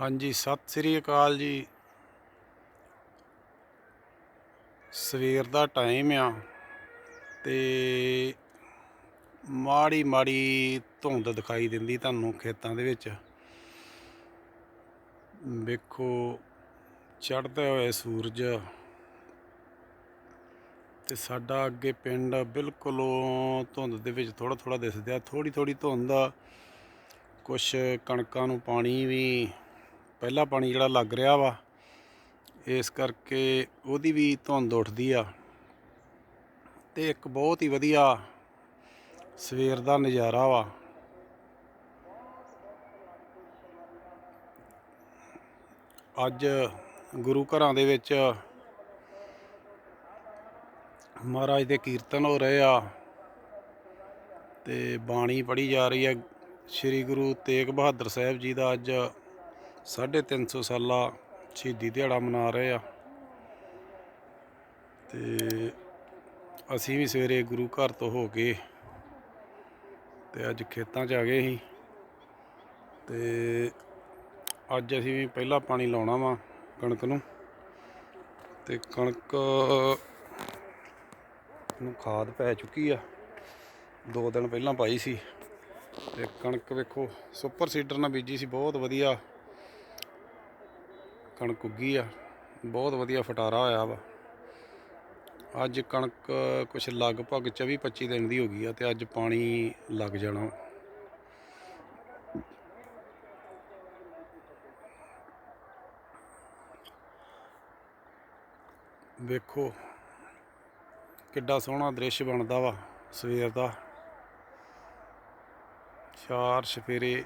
ਹਾਂਜੀ, ਸਤਿ ਸ੍ਰੀ ਅਕਾਲ ਜੀ। ਸਵੇਰ ਦਾ ਟਾਈਮ ਆ ਤੇ ਮਾੜੀ ਮਾੜੀ ਧੁੰਦ ਦਿਖਾਈ ਦਿੰਦੀ ਤੁਹਾਨੂੰ ਖੇਤਾਂ ਦੇ ਵਿੱਚ। ਵੇਖੋ, ਚੜ੍ਹਦੇ ਹੋਏ ਸੂਰਜ ਤੇ ਸਾਡਾ ਅੱਗੇ ਪਿੰਡ ਬਿਲਕੁਲ ਧੁੰਦ ਦੇ ਵਿੱਚ ਥੋੜਾ ਥੋੜਾ ਦਿਸਦਾ ਥੋੜੀ ਥੋੜੀ ਧੁੰਦ ਆ। ਕੁਛ ਕਣਕਾਂ ਨੂੰ ਪਾਣੀ ਵੀ ਪਹਿਲਾ ਪਾਣੀ ਜਿਹੜਾ ਲੱਗ ਰਿਹਾ ਵਾ, ਇਸ ਕਰਕੇ ਉਹਦੀ ਵੀ ਧੁੰਦ ਉੱਠਦੀ ਆ। ਤੇ ਇੱਕ ਬਹੁਤ ਹੀ ਵਧੀਆ ਸਵੇਰ ਦਾ ਨਜ਼ਾਰਾ ਵਾ। ਅੱਜ ਗੁਰੂ ਘਰਾਂ ਦੇ ਵਿੱਚ ਮਹਾਰਾਜ ਦੇ ਕੀਰਤਨ ਹੋ ਰਹੇ ਆ ਤੇ ਬਾਣੀ ਪੜ੍ਹੀ ਜਾ ਰਹੀ ਹੈ। ਸ੍ਰੀ ਗੁਰੂ ਤੇਗ ਬਹਾਦਰ ਸਾਹਿਬ ਜੀ ਦਾ ਅੱਜ 350 ਸਾਲਾ ਸ਼ਹੀਦੀ ਦਿਹਾੜਾ ਮਨਾ ਰਹੇ ਆ। ਤੇ ਅਸੀਂ ਵੀ ਸਵੇਰੇ ਗੁਰੂ ਘਰ ਤੋਂ ਹੋ ਕੇ ਤੇ ਅੱਜ ਖੇਤਾਂ 'ਚ ਆ ਗਏ ਸੀ। ਤੇ ਅੱਜ ਅਸੀਂ ਵੀ ਪਹਿਲਾ ਪਾਣੀ ਲਾਉਣਾ ਵਾ ਕਣਕ ਨੂੰ। ਤੇ ਕਣਕ ਨੂੰ ਖਾਦ ਪੈ ਚੁੱਕੀ ਆ। ਦੋ ਦਿਨ ਪਹਿਲਾਂ ਪਾਈ ਸੀ। ਤੇ ਕਣਕ ਵੇਖੋ, ਸੁਪਰ ਸੀਡਰ ਨਾਲ ਬੀਜੀ ਸੀ, ਬਹੁਤ ਵਧੀਆ। ਕਣਕ ਉੱਗੀ ਆ। ਬਹੁਤ ਵਧੀਆ ਫਟਾਰਾ ਹੋਇਆ ਵਾ। ਅੱਜ ਕਣਕ ਕੁਛ ਲਗਭਗ 24 25 ਦਿਨ ਦੀ ਹੋ ਗਈ ਆ ਤੇ ਅੱਜ ਪਾਣੀ ਲੱਗ ਜਾਣਾ ਵੇਖੋ ਕਿੱਡਾ ਸੋਹਣਾ ਦ੍ਰਿਸ਼ ਬਣਦਾ ਵਾ ਸਵੇਰ ਦਾ। ਚਾਰ ਸਫੇਰੇ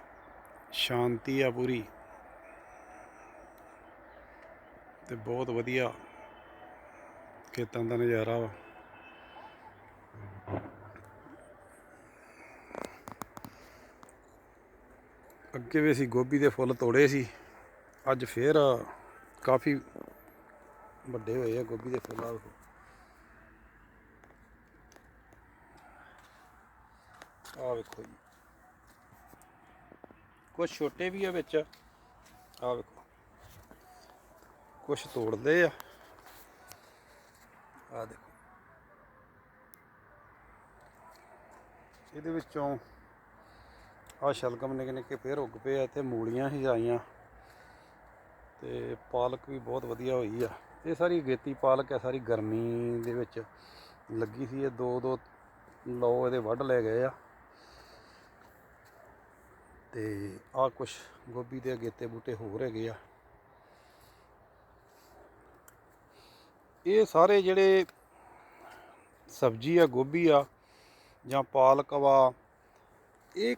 ਸ਼ਾਂਤੀ ਆ ਪੂਰੀ। ਤੇ ਬਹੁਤ ਵਧੀਆ ਖੇਤਾਂ ਦਾ ਨਜ਼ਾਰਾ ਵਾ। ਅੱਗੇ ਵੀ ਅਸੀਂ ਗੋਭੀ ਦੇ ਫੁੱਲ ਤੋੜੇ ਸੀ। ਅੱਜ ਫੇਰ ਕਾਫੀ ਵੱਡੇ ਹੋਏ ਆ ਗੋਭੀ ਦੇ ਫੁੱਲ ਆ ਆ ਵੇਖੋ ਜੀ। ਕੁਝ ਛੋਟੇ ਵੀ ਆ ਵਿੱਚ। ਆ ਵੇਖੋ। ਕੁਝ ਤੋੜਦੇ ਆ। ਆ ਦੇਖੋ। ਇਹਦੇ ਵਿੱਚੋਂ ਆ ਸ਼ਲਗਮ ਨਿੱਕੇ ਨਿੱਕੇ ਫੇਰ ਉੱਗ ਪਏ ਆ ਤੇ ਮੂਲੀਆਂ ਹੀ ਆਈਆਂ। ਤੇ ਪਾਲਕ ਵੀ ਬਹੁਤ ਵਧੀਆ ਹੋਈ ਆ। ਇਹ ਸਾਰੀ ਗੇਤੀ ਪਾਲਕ ਆ, ਸਾਰੀ ਗਰਮੀ ਦੇ ਵਿੱਚ ਲੱਗੀ ਸੀ। ਇਹ ਦੋ ਦੋ ਲੋ ਇਹਦੇ ਵੱਢ ਲੈ ਗਏ ਆ। ਤੇ ਆ ਕੁਛ ਗੋਭੀ ਦੇ ਅਗੇਤੇ ਬੂਟੇ ਹੋਰ ਹੈਗੇ ਆ। ਇਹ ਸਾਰੇ ਜਿਹੜੇ ਸਬਜ਼ੀ ਆ, ਗੋਭੀ ਆ ਜਾਂ ਪਾਲਕ ਵਾ, ਇਹ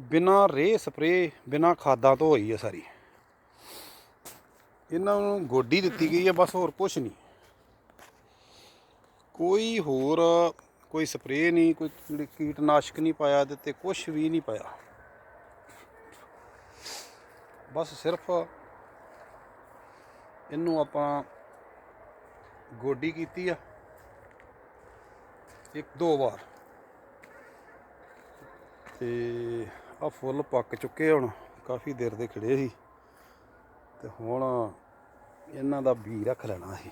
ਬਿਨਾ ਰੇ ਸਪਰੇ ਬਿਨਾ ਖਾਦਾਂ ਤੋਂ ਹੋਈ ਆ ਸਾਰੀ। ਇਹਨਾਂ ਨੂੰ ਗੋਡੀ ਦਿੱਤੀ ਗਈ ਹੈ ਬਸ ਹੋਰ ਕੁਝ ਨਹੀਂ। ਕੋਈ ਹੋਰ ਕੋਈ ਸਪਰੇ ਨਹੀਂ, ਕੋਈ ਕੀਟਨਾਸ਼ਕ ਨਹੀਂ ਪਾਇਆ ਇਹਦੇ ਤੇ ਕੁਝ ਵੀ ਨਹੀਂ ਪਾਇਆ। ਬਸ ਸਿਰਫ ਇਹਨੂੰ ਆਪਾਂ ਗੋਡੀ ਕੀਤੀ ਆ। ਇੱਕ, ਦੋ ਵਾਰ। ਤੇ ਆ ਫੁੱਲ ਪੱਕ ਚੁੱਕੇ ਹੁਣ, ਕਾਫੀ ਦੇਰ ਦੇ ਖੜੇ ਸੀ। ਤੇ ਹੁਣ ਇਹਨਾਂ ਦਾ ਬੀ ਰੱਖ ਲੈਣਾ ਸੀ।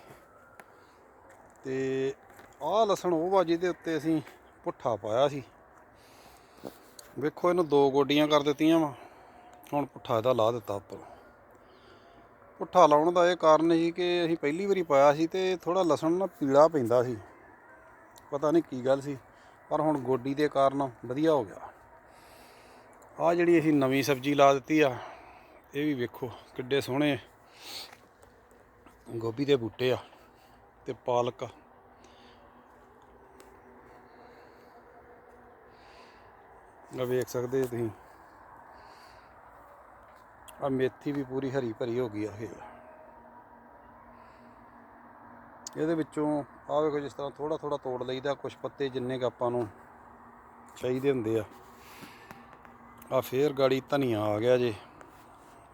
ਤੇ ਆਹ ਲਸਣ ਉਹ ਵਾ ਜਿਹਦੇ ਉੱਤੇ ਅਸੀਂ ਪੁੱਠਾ ਪਾਇਆ ਸੀ। ਵੇਖੋ ਇਹਨੂੰ ਦੋ ਗੋਡੀਆਂ ਕਰ ਦਿੱਤੀਆਂ ਵਾ। ਹੁਣ ਪੁੱਠਾ ਇਹਦਾ ਲਾ ਦਿੱਤਾ ਉੱਪਰ। ਪੁੱਠਾ ਲਾਉਣ ਦਾ ਇਹ ਕਾਰਨ ਸੀ ਕਿ ਅਸੀਂ ਪਹਿਲੀ ਵਾਰੀ ਪਾਇਆ ਸੀ ਤੇ ਥੋੜਾ ਲਸਣ ਨਾ ਪੀਲਾ ਪੈਂਦਾ ਸੀ। ਪਤਾ ਨਹੀਂ ਕੀ ਗੱਲ ਸੀ, ਪਰ ਹੁਣ ਗੋਡੀ ਦੇ ਕਾਰਨ ਵਧੀਆ ਹੋ ਗਿਆ। ਆ ਜਿਹੜੀ ਅਸੀਂ ਨਵੀਂ ਸਬਜ਼ੀ ਲਾ ਦਿੱਤੀ ਆ, ਇਹ ਵੀ ਵੇਖੋ ਕਿੱਡੇ ਸੋਹਣੇ ਗੋਭੀ ਦੇ ਬੂਟੇ ਆ ਤੇ ਪਾਲਕ। ਆ। ਵੇਖ ਸਕਦੇ ਤੁਸੀਂ। ਆ ਮੇਥੀ ਵੀ ਪੂਰੀ ਹਰੀ ਭਰੀ ਹੋ ਗਈ ਆ ਇਹ। ਇਹਦੇ ਵਿੱਚੋਂ ਆ ਵੇਖੋ ਜਿਸ ਤਰ੍ਹਾਂ ਥੋੜਾ ਥੋੜਾ ਤੋੜ ਲਈਦਾ ਕੁਝ ਪੱਤੇ ਜਿੰਨੇ ਕੁ ਆਪਾਂ ਨੂੰ ਚਾਹੀਦੇ ਹੁੰਦੇ ਆ। ਆ ਫੇਰ ਗਾੜੀ ਧਨੀਆ ਆ ਗਿਆ ਜੇ।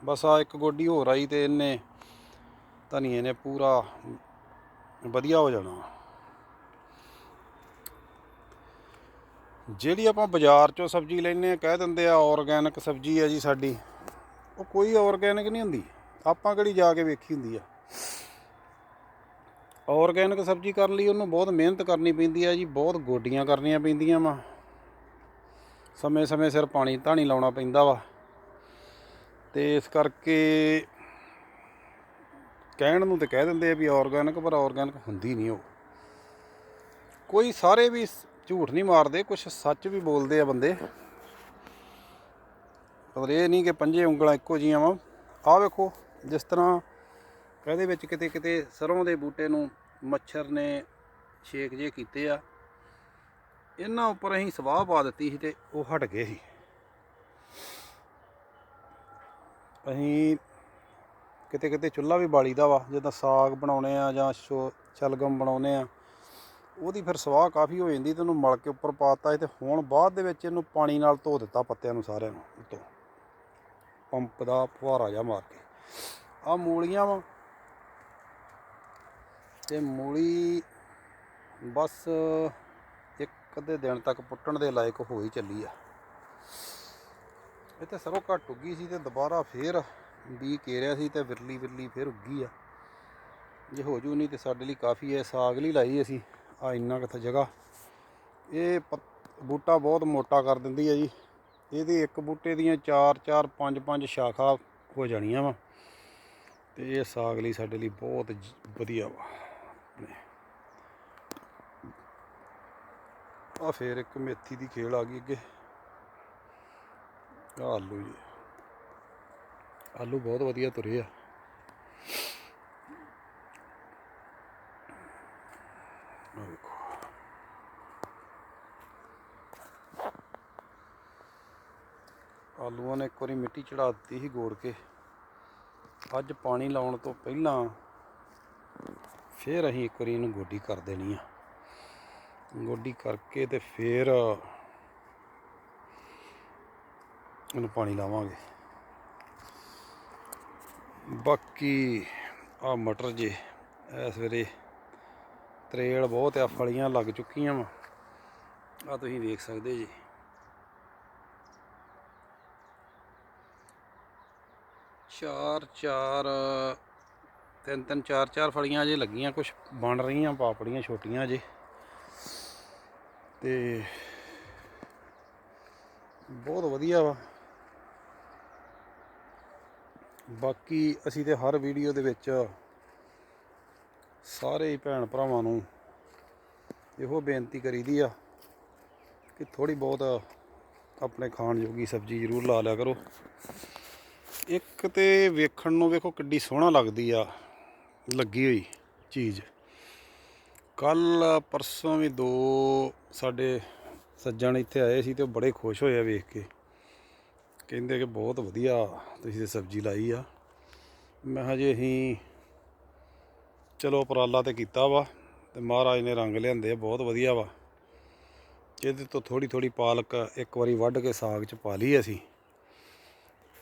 ਬਸ ਆ ਇੱਕ ਗੋਡੀ ਹੋਰ ਆਈ ਤੇ ਇਹਨੇ ਧਨੀਏ ਨੇ ਪੂਰਾ ਵਧੀਆ ਹੋ ਜਾਣਾ। ਜਿਹੜੀ ਆਪਾਂ ਬਾਜ਼ਾਰ ਚੋਂ ਸਬਜ਼ੀ ਲੈਨੇ ਆ, ਕਹਿ ਦਿੰਦੇ ਆ ਆਰਗੈਨਿਕ ਸਬਜ਼ੀ ਆ ਜੀ ਸਾਡੀ। ਉਹ ਕੋਈ ਆਰਗੈਨਿਕ ਨਹੀਂ ਹੁੰਦੀ। ਆਪਾਂ ਕਿਹੜੀ ਜਾ ਕੇ ਵੇਖੀ ਹੁੰਦੀ ਆ। ਆਰਗੈਨਿਕ ਸਬਜ਼ੀ ਕਰਨ ਲਈ ਉਹਨੂੰ ਬਹੁਤ ਮਿਹਨਤ ਕਰਨੀ ਪੈਂਦੀ ਆ ਜੀ, ਬਹੁਤ ਗੋਡੀਆਂ ਕਰਨੀਆਂ ਪੈਂਦੀਆਂ ਵਾ। ਸਮੇਂ ਸਮੇਂ ਸਿਰ ਪਾਣੀ ਧਾਣੀ ਲਾਉਣਾ ਪੈਂਦਾ ਵਾ। ਤੇ ਇਸ ਕਰਕੇ ਕਹਿਣ ਨੂੰ ਤੇ ਕਹਿ ਦਿੰਦੇ ਆ ਵੀ ਆਰਗੈਨਿਕ ਪਰ ਆਰਗੈਨਿਕ ਹੁੰਦੀ ਨਹੀਂ ਉਹ। ਕੋਈ ਸਾਰੇ ਵੀ ਝੂਠ ਨਹੀਂ ਮਾਰਦੇ ਕੁਝ ਸੱਚ ਵੀ ਬੋਲਦੇ ਆ ਬੰਦੇ। ਪਰ ਇਹ ਨਹੀਂ ਕਿ ਪੰਜੇ ਉਂਗਲਾਂ ਇੱਕੋ ਜੀਆਂ ਵਾ। ਆਹ ਵੇਖੋ, ਜਿਸ ਤਰ੍ਹਾਂ ਇਹਦੇ ਵਿੱਚ ਕਿਤੇ ਕਿਤੇ ਸਰੋਂ ਦੇ ਬੂਟੇ ਨੂੰ ਮੱਛਰ ਨੇ ਛੇਕ ਜੇ ਕੀਤੇ ਆ। ਇਹਨਾਂ ਉੱਪਰ ਅਸੀਂ ਸਵਾਹ ਪਾ ਦਿੱਤੀ ਸੀ ਤੇ ਉਹ ਹਟ ਗਏ ਸੀ। ਅਸੀਂ ਕਿਤੇ ਕਿਤੇ ਚੁੱਲ੍ਹਾ ਵੀ ਬਾਲੀਦਾ ਵਾ, ਜਿੱਦਾਂ ਸਾਗ ਬਣਾਉਣੇ ਆ ਜਾਂ ਸ਼ੋ ਸ਼ਲਗਮ ਬਣਾਉਨੇ ਆ। ਉਹਦੀ ਫਿਰ ਸਵਾਹ ਕਾਫੀ ਹੋ ਜਾਂਦੀ ਤੇ ਉਹਨੂੰ ਮਲ ਕੇ ਉੱਪਰ ਪਾਤਾ ਤੇ ਹੁਣ ਬਾਅਦ ਦੇ ਵਿੱਚ ਇਹਨੂੰ ਪਾਣੀ ਨਾਲ ਧੋ ਦਿੱਤਾ ਪੱਤਿਆਂ ਨੂੰ ਸਾਰਿਆਂ ਨੂੰ, ਉੱਤੋਂ। ਪੰਪ ਦਾ ਫੁਹਾਰਾ ਜਿਹਾ ਮਾਰ ਕੇ। ਆ ਮੂਲੀਆਂ ਵਾ। ਤੇ ਮੂਲੀ ਬਸ ਇੱਕ ਅੱਧੇ ਦਿਨ ਤੱਕ ਪੁੱਟਣ ਦੇ ਲਾਇਕ ਹੋ ਹੀ ਚੱਲੀ ਆ। ਇੱਥੇ ਸਰੋਂ ਘੱਟ ਉੱਗੀ ਸੀ ਤੇ ਦੁਬਾਰਾ ਫੇਰ ਬੀ ਕੇਰਿਆ ਸੀ ਤੇ ਵਿਰਲੀ ਵਿਰਲੀ ਫੇਰ ਉੱਗੀ ਆ। ਜੇ ਹੋ ਜੂ ਨਹੀਂ ਤੇ ਸਾਡੇ ਲਈ ਕਾਫੀ ਹੈ ਸਾਗ ਲਈ ਲਾਈ ਅਸੀਂ, ਆ ਇੰਨਾ ਕਿੱਥੇ ਜਗ੍ਹਾ। ਇਹ ਪੱਤ- ਬੂਟਾ ਬਹੁਤ ਮੋਟਾ ਕਰ ਦਿੰਦੀ ਹੈ ਜੀ। ਇਹਦੇ ਇੱਕ ਬੂਟੇ ਦੀਆਂ 4 4 5 5 ਸ਼ਾਖਾ ਹੋ ਜਾਣੀਆਂ ਵਾ। ਤੇ ਇਹ ਸਾਗ ਲਈ ਸਾਡੇ ਲਈ ਬਹੁਤ ਵਧੀਆ ਵਾ। ਆ ਫੇਰ ਇੱਕ ਮੇਥੀ ਦੀ ਖੇਲ ਆ ਗਈ ਅੱਗੇ। ਆਲੂ ਜੀ। ਆਲੂ ਬਹੁਤ ਵਧੀਆ ਤੁਰੇ ਆ। ਆਲੂਆਂ ਨੇ ਇੱਕ ਵਾਰੀ ਮਿੱਟੀ ਚੜਾ ਦਿੱਤੀ ਸੀ ਗੋੜ ਕੇ। ਅੱਜ ਪਾਣੀ ਲਾਉਣ ਤੋਂ ਪਹਿਲਾਂ ਫੇਰ ਅਸੀਂ ਇੱਕ ਵਾਰੀ ਇਹਨੂੰ ਗੋਡੀ ਕਰ ਦੇਣੀ ਆ। ਗੋਡੀ ਕਰਕੇ ਤੇ ਫੇਰ ਇਹਨੂੰ ਪਾਣੀ ਲਾਵਾਂਗੇ। ਬਾਕੀ ਆ ਮਟਰ ਜੇ ਇਸ ਵੇਲੇ ਤਰੇਲ ਬਹੁਤ ਆ, ਫਲੀਆਂ ਲੱਗ ਚੁੱਕੀਆਂ ਵਾ। ਆ ਤੁਸੀਂ ਵੇਖ ਸਕਦੇ ਜੀ। ਚਾਰ ਚਾਰ, ਤਿੰਨ ਤਿੰਨ, ਚਾਰ ਚਾਰ ਫਲੀਆਂ ਜੇ ਲੱਗੀਆਂ ਕੁਝ ਬਣ ਰਹੀਆਂ, ਪਾਪੜੀਆਂ ਛੋਟੀਆਂ ਜੇ। ਤੇ ਬਹੁਤ ਵਧੀਆ ਵਾ। ਬਾਕੀ ਅਸੀਂ ਤੇ ਹਰ ਵੀਡੀਓ ਦੇ ਵਿੱਚ ਸਾਰੇ ਭੈਣ ਭਰਾਵਾਂ ਨੂੰ ਇਹੋ ਬੇਨਤੀ ਕਰੀਦੀ ਆ ਕਿ ਥੋੜੀ ਬਹੁਤ ਆਪਣੇ ਖਾਣ ਜੋਗੀ ਸਬਜ਼ੀ ਜ਼ਰੂਰ ਲਾ ਲਿਆ ਕਰੋ। ਇੱਕ ਤੇ ਵੇਖਣ ਨੂੰ ਵੇਖੋ ਕਿੱਡੀ ਸੋਹਣਾ ਲੱਗਦੀ ਆ, ਲੱਗੀ ਹੋਈ ਚੀਜ਼। ਕੱਲ ਪਰਸੋਂ ਵੀ ਦੋ ਸਾਡੇ ਸੱਜਣ ਇੱਥੇ ਆਏ ਸੀ ਤੇ ਉਹ ਬੜੇ ਖੁਸ਼ ਹੋਏ ਆ ਵੇਖ ਕੇ। ਕਹਿੰਦੇ ਕਿ ਬਹੁਤ ਵਧੀਆ ਤੁਸੀਂ ਤੇ ਸਬਜ਼ੀ ਲਾਈ ਆ। ਮੈਂ ਹਜੇ ਅਸੀਂ ਚਲੋ ਉਪਰਾਲਾ ਤੇ ਕੀਤਾ ਵਾ ਤੇ ਮਹਾਰਾਜ ਨੇ ਰੰਗ ਲਿਆਂਦੇ ਆ, ਬਹੁਤ ਵਧੀਆ ਵਾ। ਇਹਦੇ ਤੋਂ ਥੋੜੀ ਥੋੜੀ ਪਾਲਕ ਇੱਕ ਵਾਰੀ ਵੱਢ ਕੇ ਸਾਗ 'ਚ ਪਾ ਲਈ ਅਸੀਂ।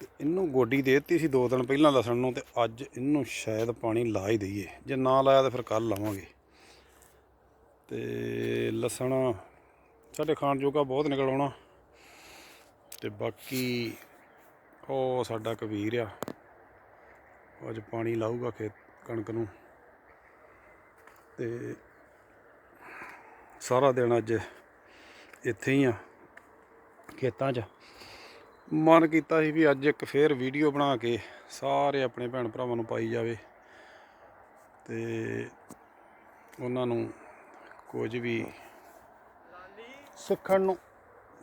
ਇਹਨੂੰ ਗੋਡੀ ਦੇ ਦਿੱਤੀ ਸੀ ਦੋ ਦਿਨ ਪਹਿਲਾਂ ਲਸਣ ਨੂੰ ਤੇ ਅੱਜ ਇਹਨੂੰ ਸ਼ਾਇਦ ਪਾਣੀ ਲਾ ਹੀ ਦਈਏ। ਜੇ ਨਾ ਲਾਇਆ ਤਾਂ ਫਿਰ ਕੱਲ ਲਾਵਾਂਗੇ। ਤੇ ਲਸਣ ਸਾਡੇ ਖਾਣ ਜੋਗਾ ਬਹੁਤ ਨਿਕਲ ਆਉਣਾ। ਤੇ ਬਾਕੀ ਉਹ ਸਾਡਾ ਕਬੀਰ ਆ। ਅੱਜ ਪਾਣੀ ਲਾਊਗਾ ਖੇਤ ਕਣਕ ਨੂੰ। ਤੇ ਸਾਰਾ ਦਿਨ ਅੱਜ ਇੱਥੇ ਹੀ ਆ, ਖੇਤਾਂ 'ਚ। ਮਨ ਕੀਤਾ ਸੀ ਵੀ ਅੱਜ ਇੱਕ ਫੇਰ ਵੀਡੀਓ ਬਣਾ ਕੇ ਸਾਰੇ ਆਪਣੇ ਭੈਣ ਭਰਾਵਾਂ ਨੂੰ ਪਾਈ ਜਾਵੇ ਤੇ ਉਹਨਾਂ ਨੂੰ ਕੁਝ ਵੀ ਸਿੱਖਣ ਨੂੰ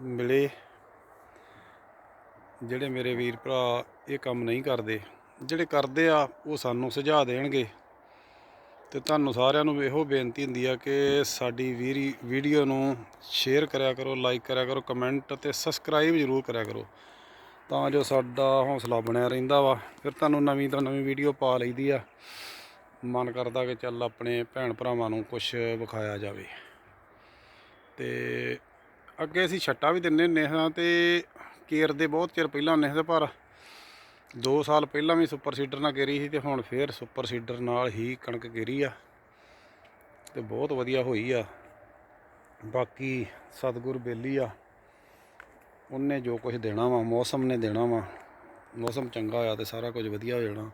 ਮਿਲੇ। ਜਿਹੜੇ ਮੇਰੇ ਵੀਰ ਭਰਾ ਇਹ ਕੰਮ ਨਹੀਂ ਕਰਦੇ, ਜਿਹੜੇ ਕਰਦੇ ਆ ਉਹ ਸਾਨੂੰ ਸੁਝਾਅ ਦੇਣਗੇ। ਤੇ ਤੁਹਾਨੂੰ ਸਾਰਿਆਂ ਨੂੰ ਇਹੋ ਬੇਨਤੀ ਹੁੰਦੀ ਆ ਕਿ ਸਾਡੀ ਵੀਰੀ ਵੀਡੀਓ ਨੂੰ ਸ਼ੇਅਰ ਕਰਿਆ ਕਰੋ ਲਾਈਕ ਕਰਿਆ ਕਰੋ ਕਮੈਂਟ ਅਤੇ ਸਬਸਕ੍ਰਾਈਬ ਜ਼ਰੂਰ ਕਰਿਆ ਕਰੋ। ਤਾਂ ਜੋ ਸਾਡਾ ਹੌਸਲਾ ਬਣਿਆ ਰਹਿੰਦਾ ਵਾ। ਫਿਰ ਤੁਹਾਨੂੰ ਨਵੀਂ ਤੋਂ ਨਵੀਂ ਵੀਡੀਓ ਪਾ ਲਈਦੀ ਆ। ਮਨ ਕਰਦਾ ਕਿ ਚੱਲ ਆਪਣੇ ਭੈਣ ਭਰਾਵਾਂ ਨੂੰ ਕੁਝ ਵਿਖਾਇਆ ਜਾਵੇ। ਤੇ ਅੱਗੇ ਅਸੀਂ ਛੱਟਾ ਵੀ ਦਿੰਨੇ ਹੁੰਦੇ ਹਾਂ ਤੇ ਕੇਰ ਦੇ ਬਹੁਤ ਚਿਰ ਪਹਿਲਾਂ ਹੁੰਦੇ ਸੀ ਪਰ 2 ਸਾਲ ਪਹਿਲਾਂ ਵੀ ਸੁਪਰ ਸੀਡਰ ਨਾਲ ਗੇਰੀ ਸੀ ਤੇ ਹੁਣ ਫੇਰ ਸੁਪਰ ਸੀਡਰ ਨਾਲ ਹੀ ਕਣਕ ਗੇਰੀ ਆ ਤੇ ਬਹੁਤ ਵਧੀਆ ਹੋਈ ਆ। ਬਾਕੀ ਸਤਿਗੁਰ ਬੇਲੀ ਆ, ਉਹਨੇ ਜੋ ਕੁਝ ਦੇਣਾ ਵਾ, ਮੌਸਮ ਨੇ ਦੇਣਾ ਵਾ, ਮੌਸਮ ਚੰਗਾ ਹੋਇਆ ਤੇ ਸਾਰਾ ਕੁਝ ਵਧੀਆ ਹੋ ਜਾਣਾ।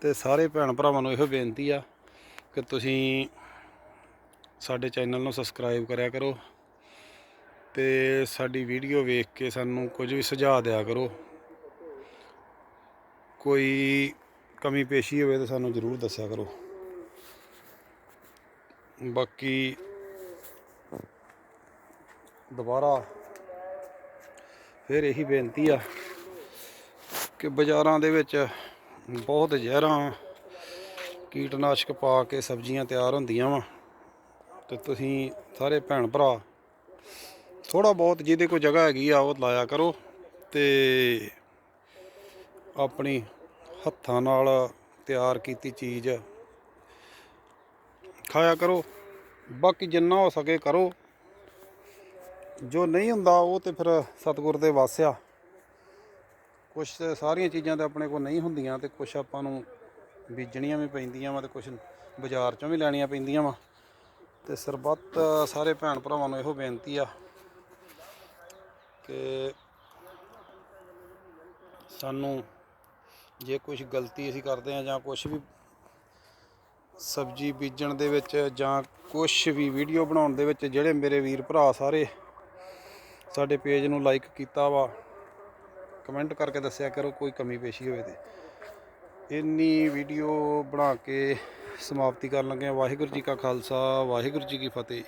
ਤੇ ਸਾਰੇ ਭੈਣ ਭਰਾਵਾਂ ਨੂੰ ਇਹੋ ਬੇਨਤੀ ਆ ਕਿ ਤੁਸੀਂ ਸਾਡੇ ਚੈਨਲ ਨੂੰ ਸਬਸਕ੍ਰਾਈਬ ਕਰਿਆ ਕਰੋ ਤੇ ਸਾਡੀ ਵੀਡੀਓ ਵੇਖ ਕੇ ਸਾਨੂੰ ਕੁਝ ਵੀ ਸੁਝਾਅ ਦਿਆ ਕਰੋ। ਕੋਈ ਕਮੀ ਪੇਸ਼ੀ ਹੋਵੇ ਤਾਂ ਸਾਨੂੰ ਜ਼ਰੂਰ ਦੱਸਿਆ ਕਰੋ। ਬਾਕੀ ਦੁਬਾਰਾ ਫਿਰ ਇਹੀ ਬੇਨਤੀ ਆ ਕਿ ਬਾਜ਼ਾਰਾਂ ਦੇ ਵਿੱਚ ਬਹੁਤ ਜ਼ਹਿਰਾਂ, ਕੀਟਨਾਸ਼ਕ ਪਾ ਕੇ ਸਬਜ਼ੀਆਂ ਤਿਆਰ ਹੁੰਦੀਆਂ ਵਾ। ਤੇ ਤੁਸੀਂ ਸਾਰੇ ਭੈਣ ਭਰਾ ਥੋੜਾ ਬਹੁਤ ਜਿਹਦੇ ਕੋਲ ਜਗ੍ਹਾ ਹੈਗੀ ਆ, ਉਹ ਲਾਇਆ ਕਰੋ। ਤੇ ਆਪਣੀ ਹੱਥਾਂ ਨਾਲ ਤਿਆਰ ਕੀਤੀ ਚੀਜ਼। ਖਾਇਆ ਕਰੋ, ਬਾਕੀ ਜਿੰਨਾ ਹੋ ਸਕੇ ਕਰੋ। ਜੋ ਨਹੀਂ ਹੁੰਦਾ ਉਹ ਤੇ ਫਿਰ ਸਤਿਗੁਰ ਦੇ ਵਾਸਿਆ ਆ। ਕੁਝ ਸਾਰੀਆਂ ਚੀਜ਼ਾਂ ਤੇ ਆਪਣੇ ਕੋਲ ਨਹੀਂ ਹੁੰਦੀਆਂ ਤੇ ਕੁਝ ਆਪਾਂ ਨੂੰ ਬੀਜਣੀਆਂ ਵੀ ਪੈਂਦੀਆਂ ਵਾ ਤੇ ਕੁਝ ਬਾਜ਼ਾਰ ਚੋਂ ਵੀ ਲੈਣੀਆਂ ਪੈਂਦੀਆਂ ਵਾ। ਤੇ ਸਰਬੱਤ ਸਾਰੇ ਭੈਣ ਭਰਾਵਾਂ ਨੂੰ ਇਹੋ ਬੇਨਤੀ ਆ ਕਿ ਸਾਨੂੰ ਜੇ ਕੁਝ ਗਲਤੀ ਅਸੀਂ ਕਰਦੇ ਹਾਂ ਜਾਂ ਕੁਝ ਵੀ ਸਬਜ਼ੀ ਬੀਜਣ ਦੇ ਵਿੱਚ ਜਾਂ ਕੁਝ ਵੀ ਵੀਡੀਓ ਬਣਾਉਣ ਦੇ ਵਿੱਚ ਜਿਹੜੇ ਮੇਰੇ ਵੀਰ ਭਰਾ ਸਾਰੇ ਸਾਡੇ ਪੇਜ ਨੂੰ ਲਾਈਕ ਕੀਤਾ ਵਾ ਕਮੈਂਟ ਕਰਕੇ ਦੱਸਿਆ ਕਰੋ ਕੋਈ ਕਮੀ ਪੇਸ਼ੀ ਹੋਵੇ ਤੇ। ਇੰਨੀ ਵੀਡੀਓ ਬਣਾ ਕੇ ਸਮਾਪਤੀ ਕਰਨ ਲੱਗੇ ਵਾਹਿਗੁਰੂ ਜੀ ਕਾ ਖਾਲਸਾ, ਵਾਹਿਗੁਰੂ ਜੀ ਕੀ ਫਤਿਹ।